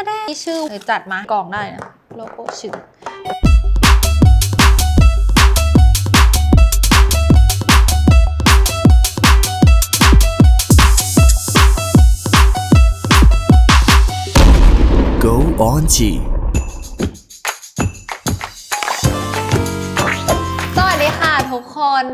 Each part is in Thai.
ถ้าได้ชื่อจัดมากล่องได้นะโลโก้ชื่อ Go on G ส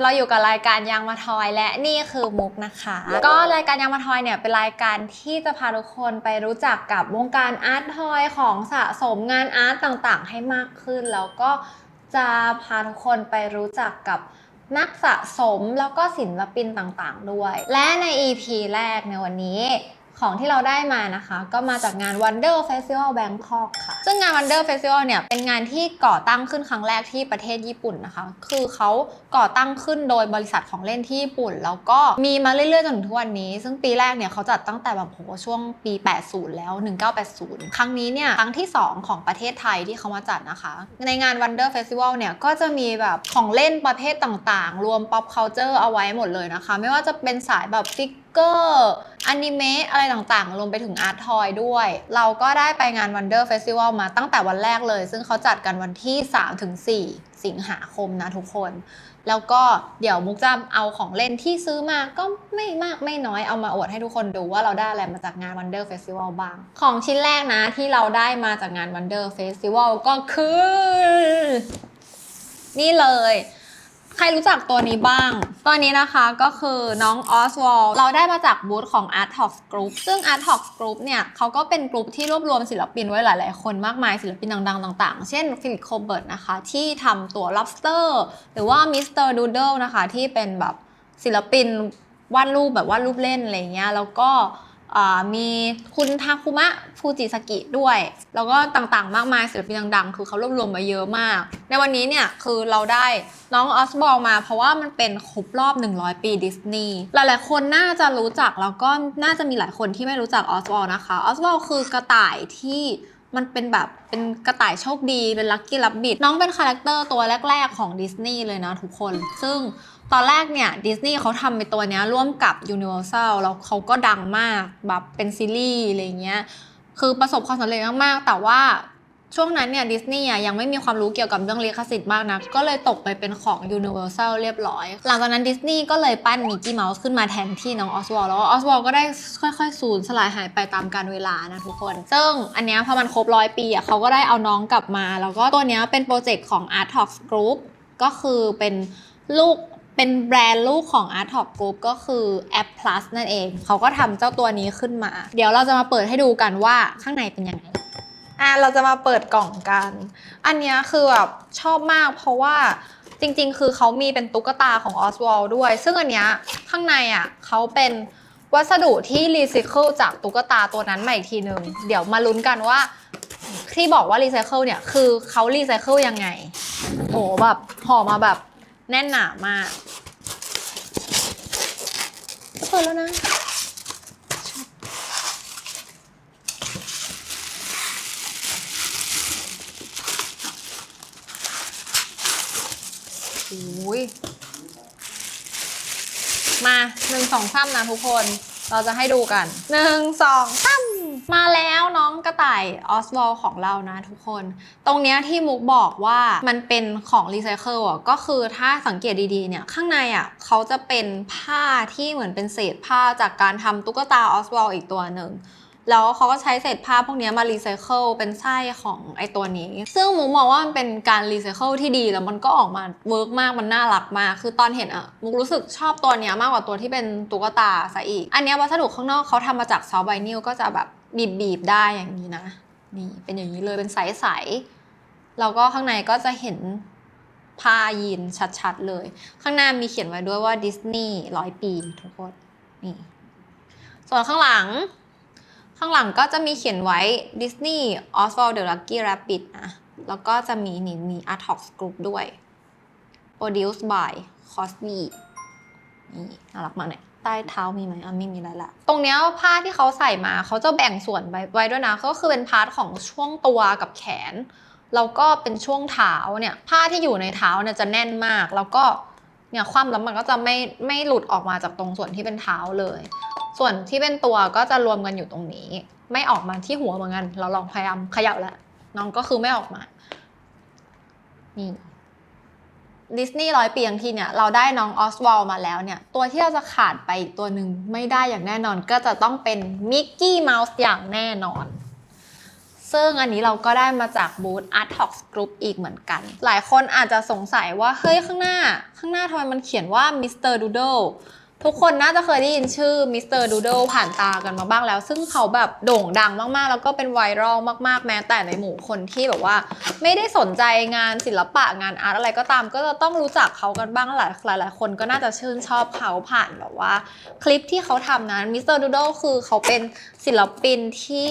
เราอยู่กับรายการยังมาทอย และนี่คือมุกนะคะ ก็รายการยังมาทอยเนี่ยเป็นรายการที่จะพาทุกคนไปรู้จักกับวงการอาร์ตทอยของสะสมงานอาร์ตต่างๆ ให้มากขึ้น แล้วก็จะพาทุกคนไปรู้จักกับนักสะสมแล้วก็ศิลปินต่างๆ ด้วย และใน EP แรกในวันนี้ ของที่เราได้มานะคะ ก็มาจากงาน Wonder Festival Bangkok ค่ะ ซึ่งงาน Wonder Festival เนี่ยเป็นงานที่ก่อตั้งขึ้นครั้งแรกที่ประเทศญี่ปุ่นนะคะ คือเขาก่อตั้งขึ้นโดยบริษัทของเล่นที่ญี่ปุ่น แล้วก็มีมาเรื่อยๆจนถึงทุกวันนี้ ซึ่งปีแรกเนี่ยเขาจัดตั้งแต่แบบโหช่วงปี 80 แล้ว 1980 ครั้งนี้เนี่ยครั้งที่ 2 ของประเทศไทยที่เขามาจัดนะคะ ในงาน Wonder Festival เนี่ยก็จะมีแบบของเล่นประเภทต่างๆ รวม pop culture เอาไว้หมดเลยนะคะ ไม่ว่าจะเป็นสายแบบฟิก เกอร์อนิเมะอะไรต่างๆ รวมไปถึงอาร์ตทอยด้วย เราก็ได้ไปงาน Wonder Festival มาตั้งแต่วันแรกเลย ซึ่งเขาจัดกันวันที่ 3-4 สิงหาคมนะทุกคน แล้วก็เดี๋ยวมุกจะเอาของเล่นที่ซื้อมาก็ไม่มากไม่น้อยเอามาอวดให้ทุกคนดูว่าเราได้อะไรมาจากงาน Wonder Festival บ้าง ของชิ้นแรกนะที่เราได้มาจากงาน Wonder Festival ก็คือ นี่เลย ใครรู้จักตัวนี้บ้าง ตัวนี้นะคะก็คือน้องออสวอลเราได้มาจากบูธของ Art Talk Group ซึ่ง Art Talk Group เนี่ยเขาก็เป็นกลุ่มที่รวบรวมศิลปินไว้หลาย ๆ คนมากมายศิลปินดัง ๆ ต่าง ๆ เช่นฟิลิปโคเบิร์ตนะคะ ที่ทำตัว lobster หรือว่า Mr. Doodle นะคะ ที่เป็นแบบศิลปินวาดรูปแบบวาดรูปเล่นอะไรเงี้ยแล้วก็ มีคุณทาคุมะฟูจิสกิด้วย แล้วก็ต่างๆ มากมายศิลปินดังๆ คือเขารวบรวมมาเยอะมาก ในวันนี้เนี่ยคือเราได้น้องออสบอลมา เพราะว่ามันเป็นครบรอบ 100 ปีดิสนีย์หลายๆ คนน่าจะรู้จัก แล้วก็น่าจะมีหลายคนที่ไม่รู้จักออสบอลนะคะออสบอลคือกระต่ายที่มันเป็นแบบเป็นกระต่ายโชคดีเป็นลัคกี้รับบิดน้องเป็นคาแรคเตอร์ตัวแรก ๆ ของดิสนีย์เลยนะทุกคน ซึ่ง ตอนแรกเนี่ยดิสนีย์เขาทำไปตัวเนี้ยร่วมกับ Universal แล้วเขาก็ดังมากแบบเป็นซีรีส์อะไรเงี้ยคือประสบความสำเร็จมากๆ แต่ว่าช่วงนั้นเนี่ยดิสนีย์ยังไม่มีความรู้เกี่ยวกับเรื่องลิขสิทธิ์มากนะก็เลยตกไปเป็นของ Universal เรียบร้อย หลังจากนั้นดิสนีย์ก็เลยปั้นมิกกี้เมาส์ขึ้นมาแทนที่น้องออสวอลแล้วออสวอลก็ได้ค่อยๆ สูญสลายหายไปตามกาลเวลานะทุกคน ซึ่งอันเนี้ยพอมันครบร้อยปีอะเขาก็ได้เอาน้องกลับมา แล้วก็ตัวเนี้ยเป็นโปรเจกต์ของ Art Talks Group ก็คือเป็นลูก เป็นแบรนด์ลูกของ Art Top Group ก็คือ App Plus นั่นเอง เขาก็ทำเจ้าตัวนี้ขึ้นมา เดี๋ยวเราจะมาเปิดให้ดูกันว่าข้างในเป็นยังไงอะเราจะมาเปิดกล่องกัน อันนี้คือแบบชอบมากเพราะว่าจริงๆ คือเขามีเป็นตุ๊กตาของ Oswald ด้วย ซึ่งอันเนี้ยข้างในอะเขาเป็นวัสดุที่รีไซเคิลจากตุ๊กตาตัวนั้นมาอีกทีหนึ่งเดี๋ยวมาลุ้นกันว่า ที่บอกว่ารีไซเคิลเนี่ยคือเขารีไซเคิลยังไงโหแบบห่อมาแบบ แน่นหนามากเปิดแล้วนะ โอ้ย มาหนึ่งสองสามนะทุกคน เราจะให้ดูกันหนึ่งสองสาม มาแล้วน้องกระต่ายออสวอลของเรานะทุกคน ตรงเนี้ยที่มุกบอกว่ามันเป็นของรีไซเคิลอะก็คือถ้าสังเกตดีๆเนี่ยข้างในอะเขาจะเป็นผ้าที่เหมือนเป็นเศษผ้าจากการทำตุ๊กตาออสวอลอีกตัวหนึ่งแล้วเขาก็ใช้เศษผ้าพวกเนี้ยมารีไซเคิลเป็นไส้ของไอตัวนี้ ซึ่งมุกมองว่ามันเป็นการรีไซเคิลที่ดีแล้วมันก็ออกมาเวิร์กมากมันน่ารักมาก คือตอนเห็นอะมุกรู้สึกชอบตัวเนี้ยมากกว่าตัวที่เป็นตุ๊กตาซะอีก อันเนี้ยวัสดุข้างนอกเขาทำมาจากซอฟต์ไวนิลก็จะแบบ บีบๆได้อย่างนี้นะ นี่เป็นอย่างนี้เลยเป็นใสๆแล้วก็ข้างในก็จะเห็นผ้ายีนชัดๆเลย ข้างหน้ามีเขียนไว้ด้วยว่าดิสนีย์ร้อยปีทุกคนนี่ส่วนข้างหลัง ข้างหลังก็จะมีเขียนไว้ Disney Oswald the Lucky Rabbit นะแล้วก็จะมีนี่มี Art Talk Group ด้วย Produced by Cosby นี่น่ารักมากเนี่ย ใต้เท้ามีไหมอะไม่มีแล้วละตรงเนี้ยผ้าที่เขาใส่มาเขาจะแบ่งส่วนไว้ไวด้วยนะก็คือเป็นพาร์ทของช่วงตัวกับแขนแล้วก็เป็นช่วงเท้าเนี่ยผ้าที่อยู่ในเท้าเนี่ยจะแน่นมาก แล้วก็เนี่ยความแล้วมันก็จะไม่ไม่หลุดออกมาจากตรงส่วนที่เป็นเท้าเลย ส่วนที่เป็นตัวก็จะรวมกันอยู่ตรงนี้ ไม่ออกมาที่หัวเหมือนกัน เราลองพยายามเขย่าแล้วน้องก็คือไม่ออกมานี่ ดิสนีย์ร้อยปียังที่เนี่ยเราได้น้องออสวอลมาแล้วเนี่ย ตัวที่เราจะขาดไปอีกตัวหนึ่งไม่ได้อย่างแน่นอนก็จะต้องเป็นมิกกี้เมาส์อย่างแน่นอน ซึ่งอันนี้เราก็ได้มาจากบูธ Art Talk Group อีกเหมือนกัน หลายคนอาจจะสงสัยว่า เฮ้ยข้างหน้า ข้างหน้าทำไมมันเขียนว่ามิสเตอร์ดูเดิล ทุกคนน่าจะเคยได้ยินชื่อ Mr. Doodle ผ่านตากันมาบ้างแล้ว ซึ่งเขาแบบโด่งดังมากๆ แล้วก็เป็นไวรัลมากๆ แม้แต่ในหมู่คนที่แบบว่า ไม่ได้สนใจงานศิลปะงานอาร์ตอะไรก็ตาม ก็จะต้องรู้จักเขากันบ้างหลายหลายหลายคนก็น่าจะชื่นชอบเขาผ่านแบบว่า คลิปที่เขาทำนั้น Mr. Doodle คือเขาเป็นศิลปินที่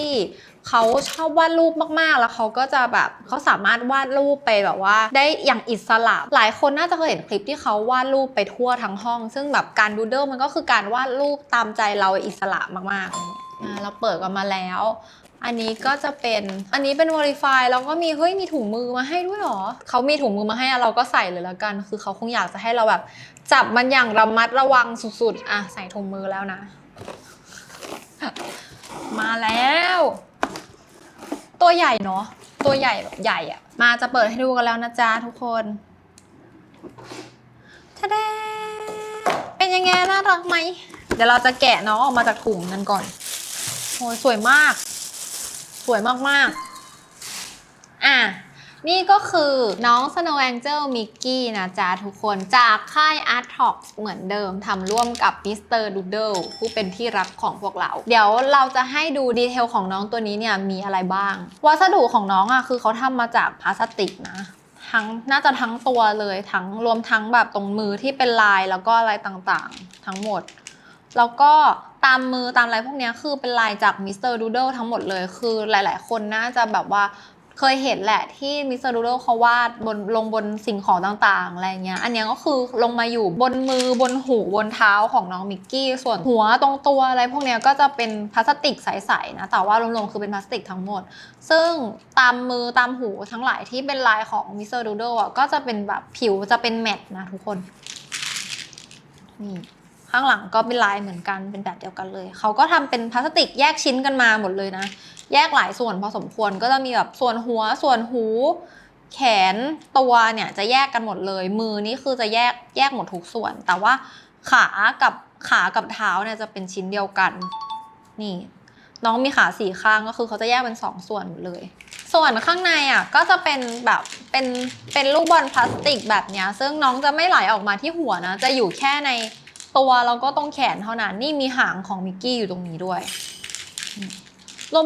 เขาชอบวาดรูปมากๆ แล้วเขาก็จะแบบเขาสามารถวาดรูปไปแบบว่า ได้อย่างอิสระ หลายคนน่าจะเคยเห็นคลิปที่เขาวาดรูปไปทั่วทั้งห้อง ซึ่งแบบการดูเดิลมันก็คือการวาดรูปตามใจเราอิสระมากๆอะไรเงี้ยอ่าเราเปิดกันมาแล้วอันนี้ก็จะเป็น อันนี้เป็น Verify แล้วก็มี เฮ้ย มีถุงมือมาให้ด้วยเหรอ เขามีถุงมือมาให้อะเราก็ใส่เลยแล้วกัน คือเขาคงอยากจะให้เราแบบ จับมันอย่างระมัดระวังสุดๆ อะ ใส่ถุงมือแล้วนะ มาแล้ว ตัวใหญ่เนาะตัวใหญ่แบบใหญ่อะมาจะเปิดให้ดูกันแล้วนะจ๊ะทุกคนทะเดเป็นยังไงน่ารักไหม เดี๋ยวเราจะแกะน้องออกมาจากถุงกันก่อนโอ้ยสวยมาก สวยมากๆ อะ นี่ก็คือน้อง Snow Angel Mickey นะจ๊ะทุกคนจากค่าย Art Talk เหมือนเดิมทำร่วมกับ Mr. Doodle ผู้เป็นที่รักของพวกเรา เดี๋ยวเราจะให้ดูดีเทลของน้องตัวนี้เนี่ยมีอะไรบ้าง วัสดุของน้องอะคือเขาทำมาจากพลาสติกนะทั้งน่าจะทั้งตัวเลยทั้งรวมทั้งแบบตรงมือที่เป็นลายแล้วก็อะไรต่างๆ ทั้งหมด แล้วก็ตามมือตามอะไรพวกนี้คือเป็นลายจากมิสเตอร์ดูเดิลทั้งหมดเลย คือหลาย ๆ คนน่าจะแบบว่า เคยเห็นแหละที่มิสเตอร์ดูเดิลเขาวาดบนลงบนสิ่งของต่างๆอะไรเงี้ย อันนี้ก็คือลงมาอยู่บนมือบนหูบนเท้าของน้องมิกกี้ ส่วนหัวตรงตัวอะไรพวกเนี้ยก็จะเป็นพลาสติกใสๆนะ แต่ว่ารวมๆคือเป็นพลาสติกทั้งหมด ซึ่งตามมือตามหูทั้งหลายที่เป็นลายของมิสเตอร์ดูเดิลอะก็จะเป็นแบบผิวจะเป็นแมตต์นะทุกคนนี่ ข้างหลังก็เป็นลายเหมือนกันเป็นแบบเดียวกันเลย เขาก็ทำเป็นพลาสติกแยกชิ้นกันมาหมดเลยนะ แยกหลายส่วนพอสมควรก็จะมีแบบส่วนหัวส่วนหู แขนตัวเนี่ยจะแยกกันหมดเลย มือนี่คือจะแยกแยกหมดทุกส่วน แต่ว่าขากับขากับเท้าเนี่ยจะเป็นชิ้นเดียวกัน นี่ น้องมีขาสี่ข้างก็คือเขาจะแยกเป็นสองส่วนหมดเลย ส่วนข้างในอะก็จะเป็นแบบเป็นเป็นลูกบอลพลาสติกแบบเนี้ยซึ่งน้องจะไม่ไหลออกมาที่หัวนะ จะอยู่แค่ใน ตัวแล้วก็ตรงแขนเท่านั้นนี่มีหางของมิกกี้อยู่ตรงนี้ด้วย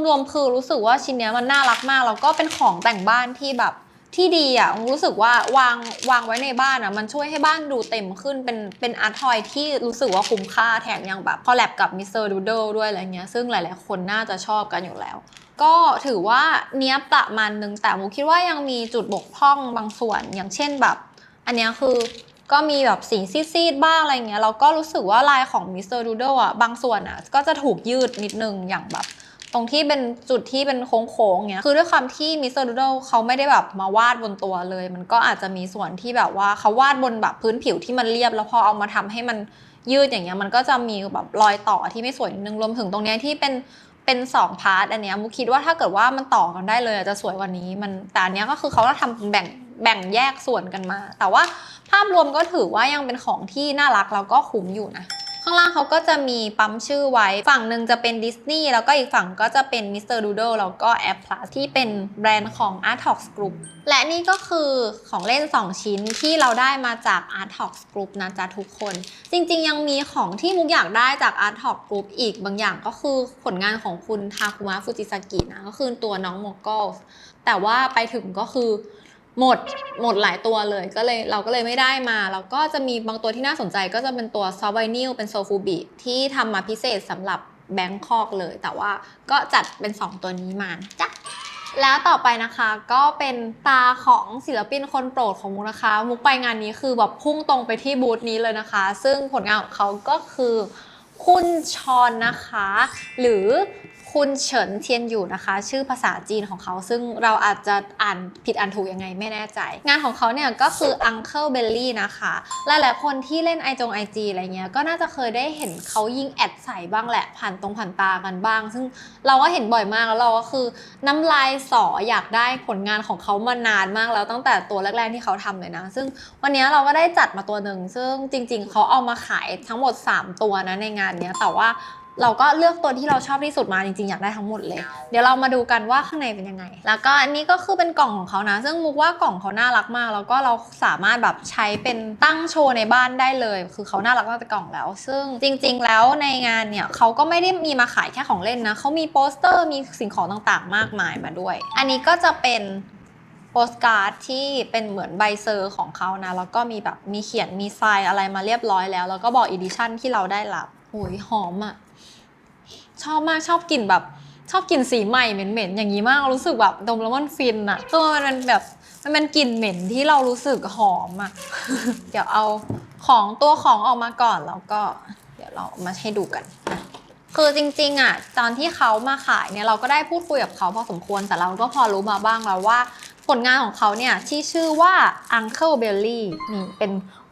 รวมๆคือรู้สึกว่าชิ้นนี้มันน่ารักมากแล้วก็เป็นของแต่งบ้านที่แบบที่ดีอะรู้สึกว่าวางวางไว้ในบ้านอะ มันช่วยให้บ้านดูเต็มขึ้นเป็นเป็นอาร์ทอยที่รู้สึกว่าคุ้มค่าแถมยังแบบคอลแลบกับมิสเตอร์ดูเดิลด้วยอะไรเงี้ยซึ่งหลาย ๆ คนน่าจะชอบกันอยู่แล้ว ก็ถือว่าเนี้ยประมาณนึงแต่มูคิดว่ายังมีจุดบกพร่องบางส่วน อย่างเช่นแบบ อันนี้คือ ก็มีแบบสีซีดๆบ้างอะไรเงี้ยเราก็รู้สึกว่าลายของมิสเตอร์ดูเดิลอะบางส่วนอะก็จะถูกยืดนิดนึงอย่างแบบ ตรงที่เป็นจุดที่เป็นโค้งๆเงี้ยคือด้วยความที่มิสเตอร์ดูเดิลเขาไม่ได้แบบมาวาดบนตัวเลย มันก็อาจจะมีส่วนที่แบบว่าเขาวาดบนแบบพื้นผิวที่มันเรียบ แล้วพอเอามาทำให้มันยืดอย่างเงี้ยมันก็จะมีแบบรอยต่อที่ไม่สวยนิดนึงรวมถึงตรงเนี้ยที่เป็นเป็นสองพาร์ทอันเนี้ยมุคิดว่าถ้าเกิดว่ามันต่อกันได้เลยอาจจะสวยกว่านี้มันแต่อันเนี้ยก็คือเขาจะทำแบ่งแบ่งแยกส่วนกันมา แต่ว่า ภาพรวมก็ถือว่ายังเป็นของที่น่ารักแล้วก็คุ้มอยู่นะข้างล่างเขาก็จะมีปั๊มชื่อไว้ ฝั่งหนึ่งจะเป็นดิสนีย์แล้วก็อีกฝั่งก็จะเป็น Mr. Doodle แล้วก็ App Plus ที่เป็นแบรนด์ของ Art Talks Group และนี่ก็คือของเล่น 2 ชิ้นที่เราได้มาจาก Art Talks Group นะจ๊ะทุกคน จริงๆ ยังมีของที่มุกอยากได้จาก Art Talks Group อีกบางอย่างก็คือผลงานของคุณทาคุมะฟูจิซากินะก็คือตัวน้องโมโกลแต่ว่าไปถึงก็คือ หมดหมดหลายตัวเลยก็เลยเราก็เลยไม่ได้มา แล้วก็จะมีบางตัวที่น่าสนใจก็จะเป็นตัวซอฟไวนิลเป็นโซฟูบิที่ทำมาพิเศษสำหรับแบงคอกเลย แต่ว่าก็จัดเป็น 2 ตัวนี้มาจ้ะแล้วต่อไปนะคะก็เป็นตาของศิลปินคนโปรดของมุกนะคะ มุกไปงานนี้คือแบบพุ่งตรงไปที่บูธนี้เลยนะคะ ซึ่งผลงานของเขาก็คือคุณชอนนะคะ หรือ คุณเฉินเทียนอยู่นะคะ ชื่อภาษาจีนของเขา ซึ่งเราอาจจะอ่านผิดอ่านถูกยังไงไม่แน่ใจ งานของเขาเนี่ยก็คือ Uncle Belly นะคะ หลายๆคนที่เล่นไอจงไอจีอะไรเงี้ยก็น่าจะเคยได้เห็นเขายิงแอดใส่บ้างแหละ ผ่านตรงผ่านตากันบ้าง ซึ่งเราก็เห็นบ่อยมากแล้วเราก็คือน้ำลายสออยากได้ผลงานของเขามานานมากแล้วตั้งแต่ตัวแรกๆที่เขาทำเลยนะ ซึ่งวันนี้เราก็ได้จัดมาตัวหนึ่งซึ่งจริง ๆเขาเอามาขายทั้งหมด 3 ตัวนะในงานเนี้ยแต่ว่า เราก็เลือกตัวที่เราชอบที่สุดมาจริงๆอยากได้ทั้งหมดเลย เดี๋ยวเรามาดูกันว่าข้างในเป็นยังไง แล้วก็อันนี้ก็คือเป็นกล่องของเขานะ ซึ่งมุกว่ากล่องเขาน่ารักมาก แล้วก็เราสามารถแบบใช้เป็นตั้งโชว์ในบ้านได้เลย คือเขาน่ารักตั้งแต่กล่องแล้ว ซึ่งจริง ๆ แล้วในงานเนี่ยเขาก็ไม่ได้มีมาขายแค่ของเล่นนะเขามีโปสเตอร์มีสิ่งของต่างๆ มากมายมาด้วย อันนี้ก็จะเป็นโปสการ์ดที่เป็นเหมือนใบเซอร์ของเขานะ แล้วก็มีแบบมีเขียนมีทรายอะไรมาเรียบร้อยแล้ว แล้วก็บอกอีดิชั่นที่เราได้รับโอ้ยหอมอะ่ะ ชอบมากชอบกลิ่นแบบ ชอบกลิ่นสีใหม่เหม็นๆอย่างนี้มากรู้สึกแบบดมแล้วมันฟินอะตัวมันเป็นแบบมันเป็นกลิ่นเหม็นที่เรารู้สึกหอมอะเดี๋ยวเอาของตัวของออกมาก่อนแล้วก็ เดี๋ยวเราเอามาให้ดูกันนะคือจริงๆอะตอนที่เขามาขายเนี่ยเราก็ได้พูดคุยกับเขาพอสมควรแต่เราก็พอรู้มาบ้างแล้วว่า ผลงานของเขาเนี่ยที่ชื่อว่า Uncle Belly นี่เป็น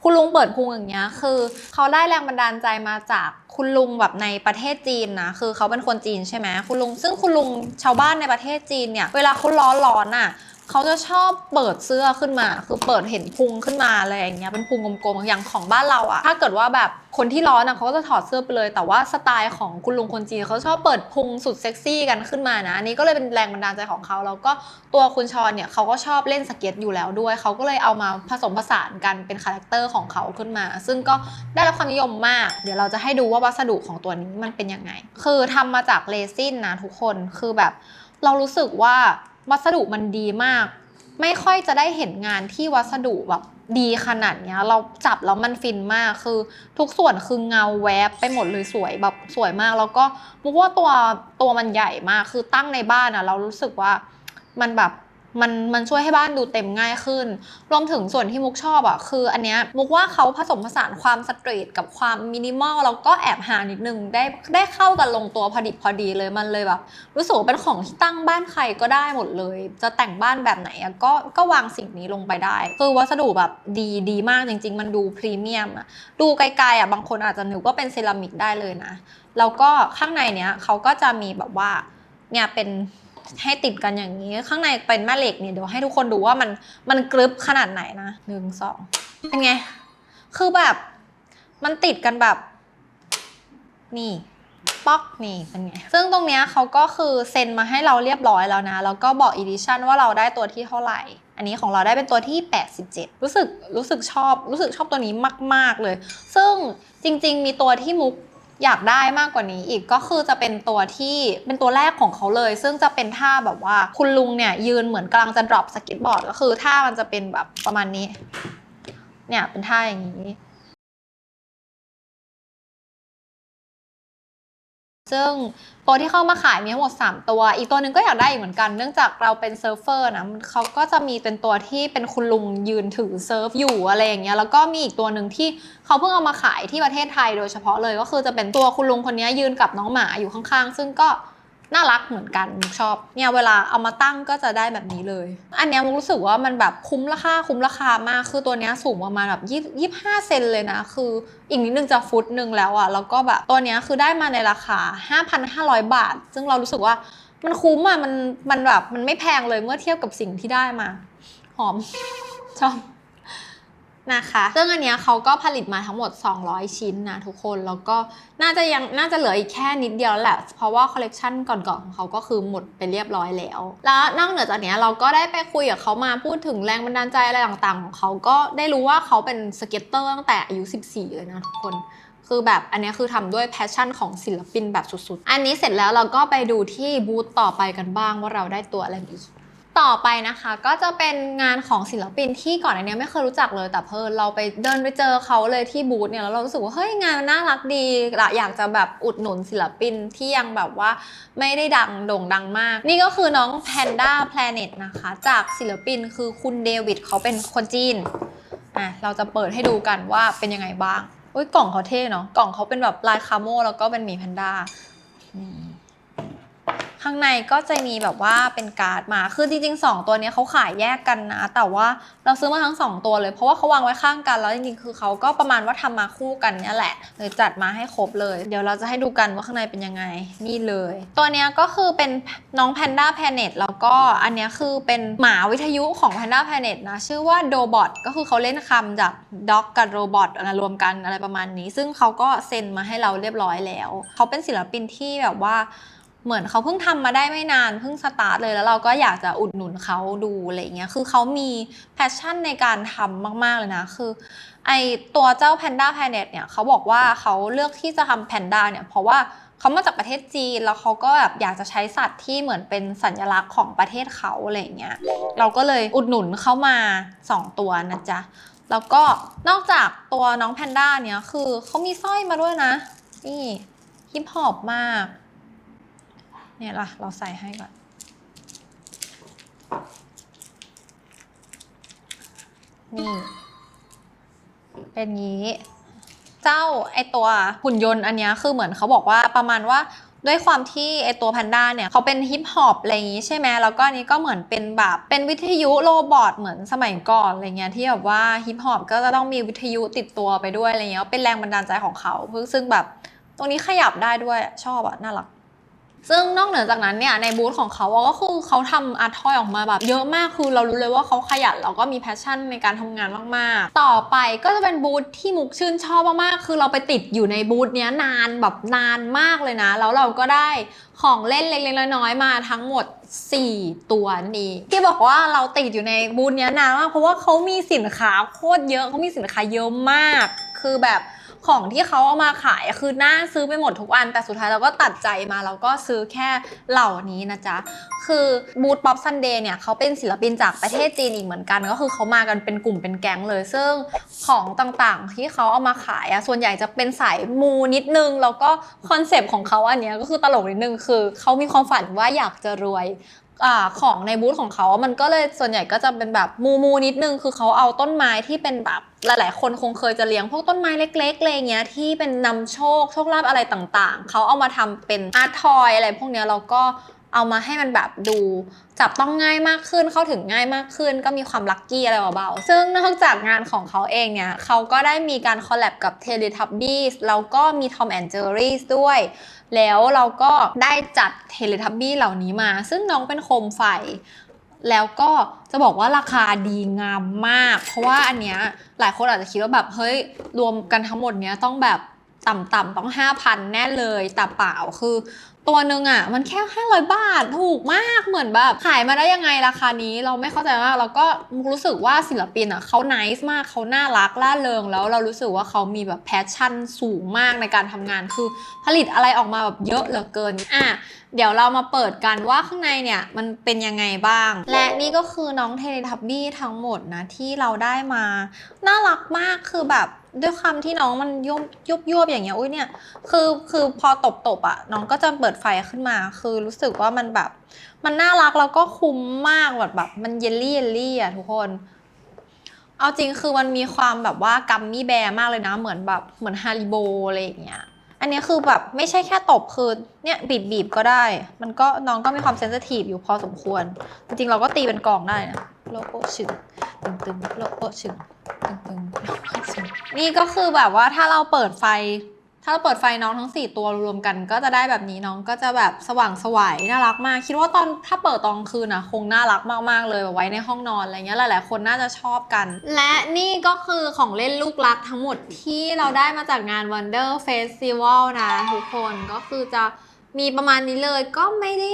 คุณลุงเปิดพุงอย่างเงี้ยคือเขาได้แรงบันดาลใจมาจากคุณลุงแบบในประเทศจีนนะคือเขาเป็นคนจีนใช่ไหมคุณลุงซึ่งคุณลุงชาวบ้านในประเทศจีนเนี่ยเวลาเขาร้อนร้อนอะ เขาจะชอบเปิดเสื้อขึ้นมา คือเปิดเห็นพุงขึ้นมาอะไรอย่างเงี้ยเป็นพุงกลมๆอย่างของบ้านเราอะถ้าเกิดว่าแบบคนที่ร้อนอะเขาก็จะถอดเสื้อไปเลย แต่ว่าสไตล์ของคุณลุงคนจีนเขาชอบเปิดพุงสุดเซ็กซี่กันขึ้นมานะอันนี้ก็เลยเป็นแรงบันดาลใจของเขาแล้วก็ตัวคุณชอนเนี่ยเขาก็ชอบเล่นสเก็ตอยู่แล้วด้วยเขาก็เลยเอามาผสมผสานกันเป็นคาแรคเตอร์ของเขาขึ้นมา ซึ่งก็ได้รับความนิยมมาก เดี๋ยวเราจะให้ดูว่าวัสดุของตัวนี้มันเป็นยังไง คือทำมาจากเรซินนะทุกคนคือแบบเรารู้สึกว่า วัสดุมันดีมาก ไม่ค่อยจะได้เห็นงานที่วัสดุแบบดีขนาดเนี้ย เราจับแล้วมันฟินมากคือ ทุกส่วนคือเงาแวบไปหมดเลยสวยแบบสวยมาก แล้วก็มุกว่าตัวตัวมันใหญ่มากคือตั้งในบ้านอะเรารู้สึกว่ามันแบบ มันมันช่วยให้บ้านดูเต็มง่ายขึ้น รวมถึงส่วนที่มุกชอบอะคืออันเนี้ยมุกว่าเขาผสมผสานความสตรีทกับความมินิมอลแล้วก็แอบหานิดนึงได้ได้เข้ากันลงตัวพอดิบพอดีเลยมันเลยแบบรู้สึกเป็นของที่ตั้งบ้านใครก็ได้หมดเลย จะแต่งบ้านแบบไหนอะก็ก็วางสิ่งนี้ลงไปได้ คือวัสดุแบบดีดีมากจริง ๆ มันดูพรีเมียมอะดูไกลๆอะบางคนอาจจะนึกว่าเป็นเซรามิกได้เลยนะแล้วก็ข้างในเนี้ยเขาก็จะมีแบบว่าเนี่ยเป็น ให้ติดกันอย่างนี้ ข้างในเป็นแม่เหล็กเนี่ยเดี๋ยวให้ทุกคนดูว่ามันมันกรึบขนาดไหนนะหนึ่งสองเป็นไง คือแบบ มันติดกันแบบ นี่ป๊อกนี่เป็นไง ซึ่งตรงเนี้ยเขาก็คือเซ็นมาให้เราเรียบร้อยแล้วนะ แล้วก็บอกอีดิชันว่าเราได้ตัวที่เท่าไหร่ อันนี้ของเราได้เป็นตัวที่ 87 รู้สึกรู้สึกชอบ รู้สึกชอบตัวนี้มาก ๆเลย ซึ่งจริง ๆ มีตัวที่มุก อยากได้มากกว่านี้อีกก็คือจะเป็นตัวที่เป็นตัวแรกของเขาเลย ซึ่งจะเป็นท่าแบบว่าคุณลุงเนี่ยยืนเหมือนกำลังจะ drop สเก็ตบอร์ดก็คือท่ามันจะเป็นแบบประมาณนี้ เนี่ยเป็นท่าอย่างนี้ ซึ่งตัวที่เข้ามาขายมีทั้งหมด 3 ตัว อีกตัวหนึ่งก็อยากได้อีกเหมือนกัน เนื่องจากเราเป็นเซิร์ฟเฟอร์นะเขาก็จะมีเป็นตัวที่เป็นคุณลุงยืนถือเซิร์ฟอยู่อะไรอย่างเงี้ย แล้วก็มีอีกตัวหนึ่งที่เขาเพิ่งเอามาขายที่ประเทศไทยโดยเฉพาะเลย ก็คือจะเป็นตัวคุณลุงคนนี้ยืนกับน้องหมาอยู่ข้างๆ ซึ่งก็ น่ารักเหมือนกันมุกชอบ เนี่ยเวลาเอามาตั้งก็จะได้แบบนี้เลย อันเนี้ยมุกรู้สึกว่ามันแบบคุ้มราคาคุ้มราคามาก คือตัวเนี้ยสูงประมาณแบบยี่ยี่ห้าเซนเลยนะ คืออีกนิดนึงจะฟุตหนึ่งแล้วอะแล้วก็แบบตัวเนี้ยคือได้มาในราคา 5,500 บาท ซึ่งเรารู้สึกว่ามันคุ้มอะมันมันแบบมันไม่แพงเลยเมื่อเทียบกับสิ่งที่ได้มา หอมชอบ นะคะซึ่งอันเนี้ยเขาก็ผลิตมาทั้งหมด 200 ชิ้นนะทุกคน แล้วก็น่าจะยังน่าจะเหลืออีกแค่นิดเดียวแหละ เพราะว่าคอลเลกชันก่อนๆของเขาก็คือหมดไปเรียบร้อยแล้ว แล้วนอกเหนือจากนี้เราก็ได้ไปคุยกับเขามาพูดถึงแรงบันดาลใจอะไรต่างๆ ของเขาก็ได้รู้ว่าเขาเป็นสเก็ตเตอร์ตั้งแต่อายุ 14 เลยนะทุกคนคือแบบอันนี้คือทำด้วยแพชชั่นของศิลปินแบบสุดๆ อันนี้เสร็จแล้วเราก็ไปดูที่บูธต่อไปกันบ้างว่าเราได้ตัวอะไรอีก ต่อไปนะคะก็จะเป็นงานของศิลปินที่ก่อนอันนี้ไม่เคยรู้จักเลยแต่เพิ่อเราไปเดินไปเจอเขาเลยที่บูธเนี่ยแล้วเรารู้สึกว่าเฮ้ยงานนน่ารักดีละอยากจะแบบอุดหนุนศิลปินที่ยังแบบว่าไม่ได้ดังโด่งดังมาก นี่ก็คือน้อง Panda Planet นะคะ จากศิลปินคือคุณเดวิดเขาเป็นคนจีนอะเราจะเปิดให้ดูกันว่าเป็นยังไงบ้างอุ้ยกล่องเขาเท่เนาะกล่องเขาเป็นแบบลายคาโมแล้วก็เป็นหมีแพนด้านี่ ข้างในก็จะมีแบบว่าเป็นการ์ดมา คือจริงๆ 2 ตัวนี้เขาขายแยกกันนะ แต่ว่าเราซื้อมาทั้ง 2 ตัวเลย เพราะว่าเขาวางไว้ข้างกันแล้วจริงๆ คือเขาก็ประมาณว่าทำมาคู่กันเนี่ยแหละเลยจัดมาให้ครบเลย เดี๋ยวเราจะให้ดูกันว่าข้างในเป็นยังไง นี่เลย ตัวนี้ก็คือเป็นน้อง Panda Planet แล้วก็อันนี้คือเป็นหมาวิทยุของ Panda Planet นะ ชื่อว่า Dobot ก็คือเขาเล่นคำจาก Dog กับ Robot รวมกันอะไรประมาณนี้ ซึ่งเขาก็เซ็นมาให้เราเรียบร้อยแล้ว เขาเป็นศิลปินที่แบบว่า เหมือนเขาเพิ่งทำมาได้ไม่นานเพิ่งสตาร์ทเลยแล้วเราก็อยากจะอุดหนุนเขาดูอะไรเงี้ยคือเขามีแพชชั่นในการทำมากๆเลยนะคือไอตัวเจ้า Panda Planet เนี่ยเขาบอกว่าเขาเลือกที่จะทำแพนด้าเนี่ยเพราะว่าเขามาจากประเทศจีนแล้วเขาก็แบบอยากจะใช้สัตว์ที่เหมือนเป็นสัญลักษณ์ของประเทศเขาอะไรเงี้ยเราก็เลยอุดหนุนเข้ามา 2 ตัวนะจ๊ะแล้วก็นอกจากตัวน้องแพนด้าเนี่ยคือเขามีสร้อยมาด้วยนะ นี่ฮิปฮอปมาก เนี่ยล่ะ เราใส่ให้ก่อน นี่ เป็นงี้ เจ้าไอตัวหุ่นยนต์อันนี้คือเหมือนเขาบอกว่าประมาณว่าด้วยความที่ไอตัวแพนด้าเนี่ยเขาเป็นฮิปฮอปอะไรอย่างงี้ใช่ไหมแล้วก็นนี้ก็เหมือนเป็นแบบเป็นวิทยุโรบอทเหมือนสมัยก่อนอะไรเงี้ยที่แบบว่าฮิปฮอปก็จะต้องมีวิทยุติดตัวไปด้วยอะไรเงี้ยเป็นแรงบันดาลใจของเขาซึ่งแบบตรงนี้ขยับได้ด้วยชอบอะน่ารัก ซึ่งนอกเหนือจากนั้นเนี่ยในบูธของเขาก็คือเขาทำอาร์ทอยออกมาแบบเยอะมากคือเรารู้เลยว่าเขาขยันแล้วก็มีแพชชั่นในการทำงานมากๆ ต่อไปก็จะเป็นบูธที่มุกชื่นชอบมากๆคือเราไปติดอยู่ในบูธเนี้ยนานแบบนานมากเลยนะ แล้วเราก็ได้ของเล่นเล็กๆน้อยๆมาทั้งหมด 4 ตัวนี่ที่บอกว่าเราติดอยู่ในบูธเนี้ยนานมากเพราะว่าเขามีสินค้าโคตรเยอะเขามีสินค้าเยอะมาก คือแบบ ของที่เขาเอามาขายคือน่าซื้อไปหมดทุกอัน แต่สุดท้ายเราก็ตัดใจมาเราก็ซื้อแค่เหล่านี้นะจ๊ะ คือบูธป๊อปซันเดย์เนี่ยเขาเป็นศิลปินจากประเทศจีนอีกเหมือนกัน ก็คือเขามากันเป็นกลุ่มเป็นแก๊งเลย ซึ่งของต่างๆที่เขาเอามาขายอะส่วนใหญ่จะเป็นสายมูนิดนึง แล้วก็คอนเซปต์ของเขาอันเนี้ยก็คือตลกนิดนึงคือเขามีความฝันว่าอยากจะรวย อของในบูธของเขามันก็เลยส่วนใหญ่ก็จะเป็นแบบมูมูนิดนึง คือเขาเอาต้นไม้ที่เป็นแบบหลาย ๆ คนคงเคยจะเลี้ยงพวกต้นไม้เล็กๆอะไรเงี้ยที่เป็นนำโชคโชคลาภอะไรต่างๆ เขาเอามาทำเป็นอาร์ตทอยอะไรพวกเนี้ยเราก็เอามาให้มันแบบดูจับต้องง่ายมากขึ้นเข้าถึงง่ายมากขึ้น ก็มีความลัคกี้อะไรเบาๆซึ่งนอกจากงานของเขาเองเนี่ยเขาก็ได้มีการคอลแลบกับ Teletubbies แล้วก็มี Tom and Jerry ด้วย แล้วเราก็ได้จัดเทเลทับบี้เหล่านี้มา ซึ่งน้องเป็นโคมไฟ แล้วก็จะบอกว่าราคาดีงามมาก เพราะว่าอันเนี้ยหลายคนอาจจะคิดว่าแบบเฮ้ยรวมกันทั้งหมดเนี้ยต้องแบบต่ำๆต้อง 5,000 แน่เลยแต่เปล่าคือ ตัวหนึ่งอะมันแค่ 500 บาทถูกมากเหมือนแบบขายมาได้ยังไงราคานี้เราไม่เข้าใจมากแล้วก็รู้สึกว่าศิลปินอะเขา nice มากเขาน่ารักล่าเริงแล้วเรารู้สึกว่าเขามีแบบแพชชั่นสูงมากในการทำงานคือผลิตอะไรออกมาแบบเยอะเหลือเกินอะเดี๋ยวเรามาเปิดกันว่าข้างในเนี่ยมันเป็นยังไงบ้าง และนี่ก็คือน้องเทเลทับบี้ทั้งหมดนะที่เราได้มา น่ารักมากคือแบบ ด้วยความที่น้องมันยุบยุบยุบอย่างเงี้ยอุ้ยเนี่ยคือคือพอตบตบอะน้องก็จะเปิดไฟขึ้นมา คือรู้สึกว่ามันแบบ มันน่ารักแล้วก็คุ้มมากแบบแบบ มันเยลลี่เยลลี่อะทุกคน เอาจริงคือมันมีความแบบว่ากัมมี่แบร์มากเลยนะ เหมือนแบบเหมือนฮาริโบอะไรอย่างเงี้ยอันนี้คือแบบไม่ใช่แค่ตบคือเนี่ยบีบบีบก็ได้ มันก็น้องก็มีความเซนซิทีฟอยู่พอสมควร จริงๆเราก็ตีเป็นกล่องได้นะโลโก้ชึงตึงตึงๆโลโก้ชึง ตึงๆนี่ก็คือแบบว่าถ้าเราเปิดไฟ ถ้าเราเปิดไฟน้องทั้ง 4 ตัวรวมกัน ก็จะได้แบบนี้น้องก็จะแบบสว่างสวยน่ารักมาก คิดว่าตอนถ้าเปิดตอนคืนนะคงน่ารักมากๆเลยแบบไว้ในห้องนอนอะไรเงี้ยหลายๆคนน่าจะชอบกัน และนี่ก็คือของเล่นลูกรักทั้งหมดที่เราได้มาจากงาน Wonder Festival นะทุกคนก็คือจะ มีประมาณนี้เลยก็ไม่ได้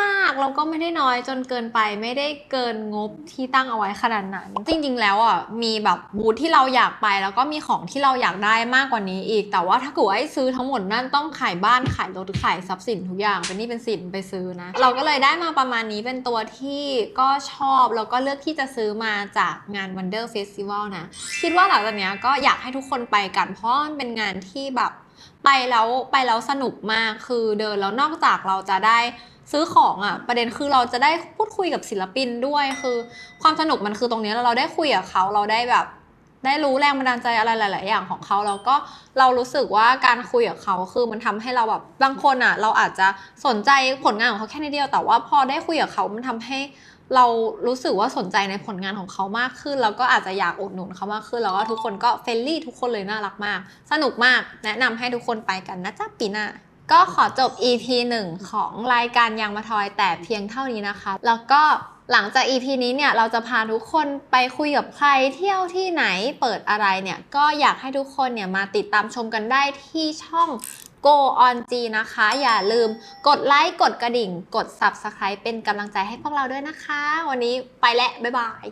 มากแล้วก็ไม่ได้น้อยจนเกินไปไม่ได้เกินงบที่ตั้งเอาไว้ขนาดนั้น จริง ๆ แล้วอะมีแบบบูธที่เราอยากไป แล้วก็มีของที่เราอยากได้มากกว่านี้อีก แต่ว่าถ้าเกิดว่าให้ซื้อทั้งหมดนั่นต้องขายบ้านขายรถขายทรัพย์สินทุกอย่างเป็นนี่เป็นสินไปซื้อนะ เราก็เลยได้มาประมาณนี้เป็นตัวที่ก็ชอบแล้วก็เลือกที่จะซื้อมาจากงาน Wonder Festival นะคิดว่าหลังจากนี้ก็อยากให้ทุกคนไปกันเพราะมันเป็นงานที่แบบ ไปแล้วไปแล้วสนุกมากคือเดินแล้วนอกจากเราจะได้ซื้อของอะ่ะประเด็นคือเราจะได้พูดคุยกับศิลปินด้วยคือ ความสนุกมันคือตรงนี้เราได้คุยกับเขาเราได้แบบ ได้รู้แรงบันดาลใจอะไรหลาย ๆ อย่างของเขาแล้วก็เรารู้สึกว่าการคุยกับเขาคือมันทำให้เราแบบบางคนอะ เราอาจจะสนใจผลงานของเขาแค่นิดเดียว แต่ว่าพอได้คุยกับเขามันทำให้เรารู้สึกว่าสนใจในผลงานของเขามากขึ้น แล้วก็อาจจะอยากอุดหนุนเขามากขึ้น แล้วก็ทุกคนก็เฟรนลี่ทุกคนเลยน่ารักมาก สนุกมากแนะนำให้ทุกคนไปกันนะจ๊ะปีหน้าก็ขอจบ EP 1 ของรายการยังมาทอยแต่เพียงเท่านี้นะคะ แล้วก็ หลังจาก EP นี้เนี่ยเราจะพาทุกคนไปคุยกับใครเที่ยวที่ไหนเปิดอะไรเนี่ยก็อยากให้ทุกคนเนี่ยมาติดตามชมกันได้ที่ช่อง Go on G นะคะ อย่าลืมกดไลค์กดกระดิ่ง กด Subscribe เป็นกำลังใจให้พวกเราด้วยนะคะ วันนี้ไปแล้วบ๊ายบาย